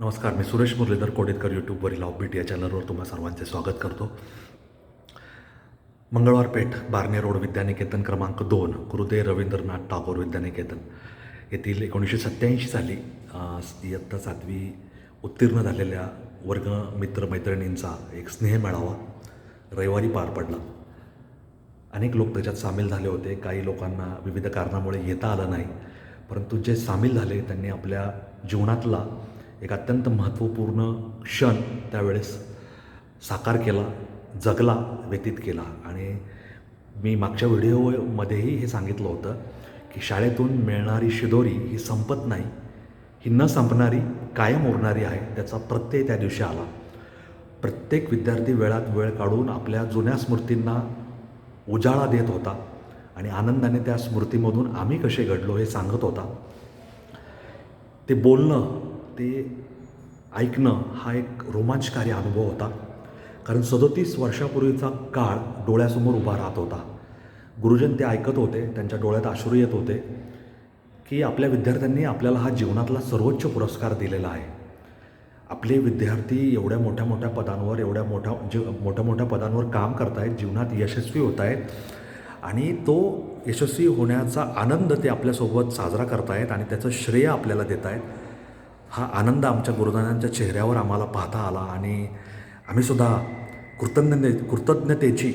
नमस्कार मी सुरेश मुरलीधर कोडेतकर यूट्यूबवरील ऑफबीट या चॅनलवर तुम्हा सर्वांचे स्वागत करतो. मंगळवार पेठ बारणे रोड विद्यानिकेतन क्रमांक दोन गुरुदेव रवींद्रनाथ टागोर विद्यानिकेतन. येथील एकोणीसशे सत्त्याऐंशी साली इयत्ता सातवी उत्तीर्ण झालेल्या वर्ग मित्रमैत्रिणींचा एक स्नेह मेळावा रविवारी पार पडला. अनेक लोक त्याच्यात सामील झाले होते. काही लोकांना विविध कारणामुळे येता आलं नाही. परंतु जे सामील झाले त्यांनी आपल्या जीवनातला एक अत्यंत महत्त्वपूर्ण क्षण त्यावेळेस साकार केला जगला व्यतीत केला. आणि मी मागच्या व्हिडिओमध्येही हे सांगितलं होतं की शाळेतून मिळणारी शिदोरी ही संपत नाही. ही न संपणारी कायम उरणारी आहे त्याचा प्रत्यय त्या दिवशी आला. प्रत्येक विद्यार्थी वेळात वेळ काढून आपल्या जुन्या स्मृतींना उजाळा देत होता आणि आनंदाने त्या स्मृतीमधून आम्ही कसे घडलो हे सांगत होता. ते बोलणं ते ऐकणं हा एक रोमांचकारी अनुभव होता. कारण सदोतीस वर्षापूर्वीचा काळ डोळ्यासमोर उभा राहत होता. गुरुजन ते ऐकत होते त्यांच्या डोळ्यात अश्रू येत होते की आपल्या विद्यार्थ्यांनी आपल्याला हा जीवनातला सर्वोच्च पुरस्कार दिलेला आहे. आपले विद्यार्थी एवढ्या मोठ्या मोठ्या पदांवर एवढ्या मोठ्या जी मोठ्या मोठ्या पदांवर काम करत आहेत जीवनात यशस्वी होत आहेत आणि तो यशस्वी होण्याचा आनंद ते आपल्यासोबत साजरा करतायत आणि त्याचं श्रेय आपल्याला देत आहेत हा आनंद आमच्या गुरुदानांच्या चेहऱ्यावर आम्हाला पाहता आला आणि आम्हीसुद्धा कृतज्ञ कृतज्ञतेची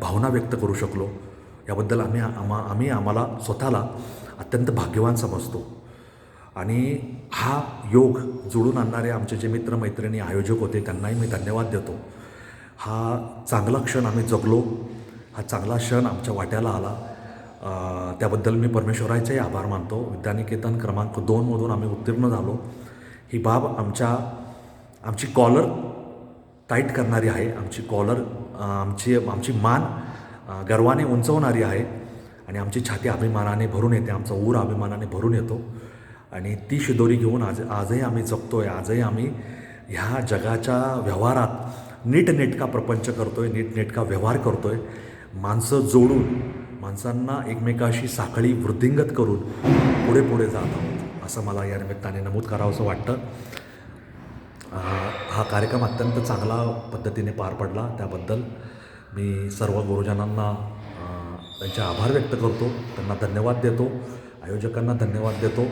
भावना व्यक्त करू शकलो. याबद्दल आम्ही आम्हा आम्ही आम्हाला स्वतःला अत्यंत भाग्यवान समजतो. आणि हा योग जुळून आणणारे आमचे जे मित्रमैत्रिणी आयोजक होते त्यांनाही मी धन्यवाद देतो. हा चांगला क्षण आम्ही जगलो. हा चांगला क्षण आमच्या वाट्याला आला. त्याबद्दल मी परमेश्वराचेही आभार मानतो. विद्यानिकेतन क्रमांक दोनमधून आम्ही उत्तीर्ण झालो. ही बाब आमच्या आमची कॉलर टाईट करणारी आहे. आमची कॉलर आमची आमची मान गर्वाने उंचवणारी आहे. आणि आमची छाती अभिमानाने भरून येते. आमचा ऊर अभिमानाने भरून येतो. आणि ती शिदोरी घेऊन आज आजही आम्ही जगतो आहे आजही आम्ही ह्या जगाच्या व्यवहारात नीटनेटका प्रपंच करतो आहे नीटनेटका व्यवहार करतो आहे माणसं जोडून माणसांना एकमेकाशी साखळी वृद्धिंगत करून पुढे पुढे जात आहोत असं मला या निमित्ताने नमूद करावंसं वाटतं. हा कार्यक्रम अत्यंत चांगला पद्धतीने पार पडला. त्याबद्दल मी सर्व गुरुजनांना त्यांचे आभार व्यक्त करतो. त्यांना धन्यवाद देतो. आयोजकांना धन्यवाद देतो.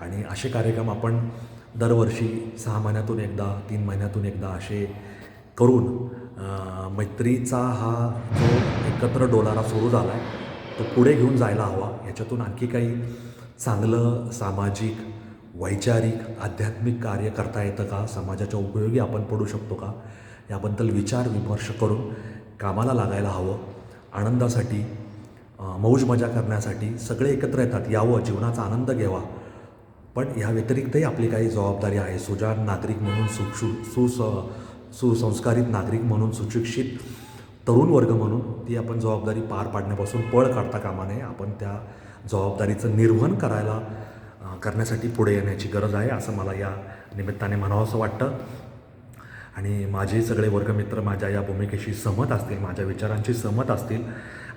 आणि असे कार्यक्रम आपण दरवर्षी सहा महिन्यातून एकदा तीन महिन्यातून एकदा असे करून मैत्रीचा हा जो एकत्र डोलारा सुरू झाला आहे तो पुढे घेऊन जायला हवा. याच्यातून आणखी काही चांगलं सामाजिक वैचारिक आध्यात्मिक कार्य करता येतं का? समाजाच्या उपयोगी आपण पडू शकतो का? याबद्दल विचार विमर्श करून कामाला लागायला हवं. आनंदासाठी मौज मजा करण्यासाठी सगळे एकत्र येतात. यावं जीवनाचा आनंद घ्यावा. पण ह्या व्यतिरिक्तही आपली काही जबाबदारी आहे. सुजाण नागरिक म्हणून सुक्षु सुस सुसंस्कारित नागरिक म्हणून सुशिक्षित तरुण वर्ग म्हणून ती आपण जबाबदारी पार पाडण्यापासून पळ काढता कामा नये. आपण त्या जबाबदारीचं निर्वहन करायला करण्यासाठी पुढे येण्याची गरज आहे असं मला या निमित्ताने म्हणावंसं वाटतं. आणि माझे सगळे वर्गमित्र माझ्या या भूमिकेशी सहमत असतील माझ्या विचारांशी सहमत असतील.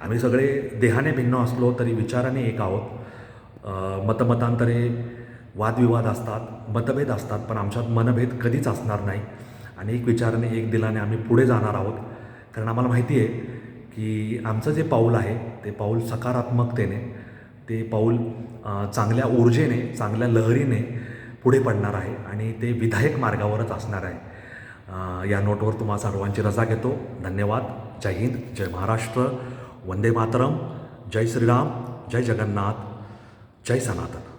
आम्ही सगळे देहाने भिन्न असलो तरी विचाराने एक आहोत. मतमतांतरे वादविवाद असतात मतभेद असतात पण आमच्यात मनभेद कधीच असणार नाही. आणि एक विचाराने एक दिलाने आम्ही पुढे जाणार आहोत. कारण आम्हाला माहिती आहे की आमचं जे पाऊल आहे ते पाऊल सकारात्मकतेने ते पाऊल चांगल्या ऊर्जेने चांगल्या लहरीने पुढे पडणार आहे आणि ते विधायक मार्गावरच असणार आहे. या नोटवर तुम्हा सर्वांची रजा घेतो. धन्यवाद. जय हिंद. जय महाराष्ट्र. वंदे मातरम. जय श्रीराम. जय जगन्नाथ. जय सनातन.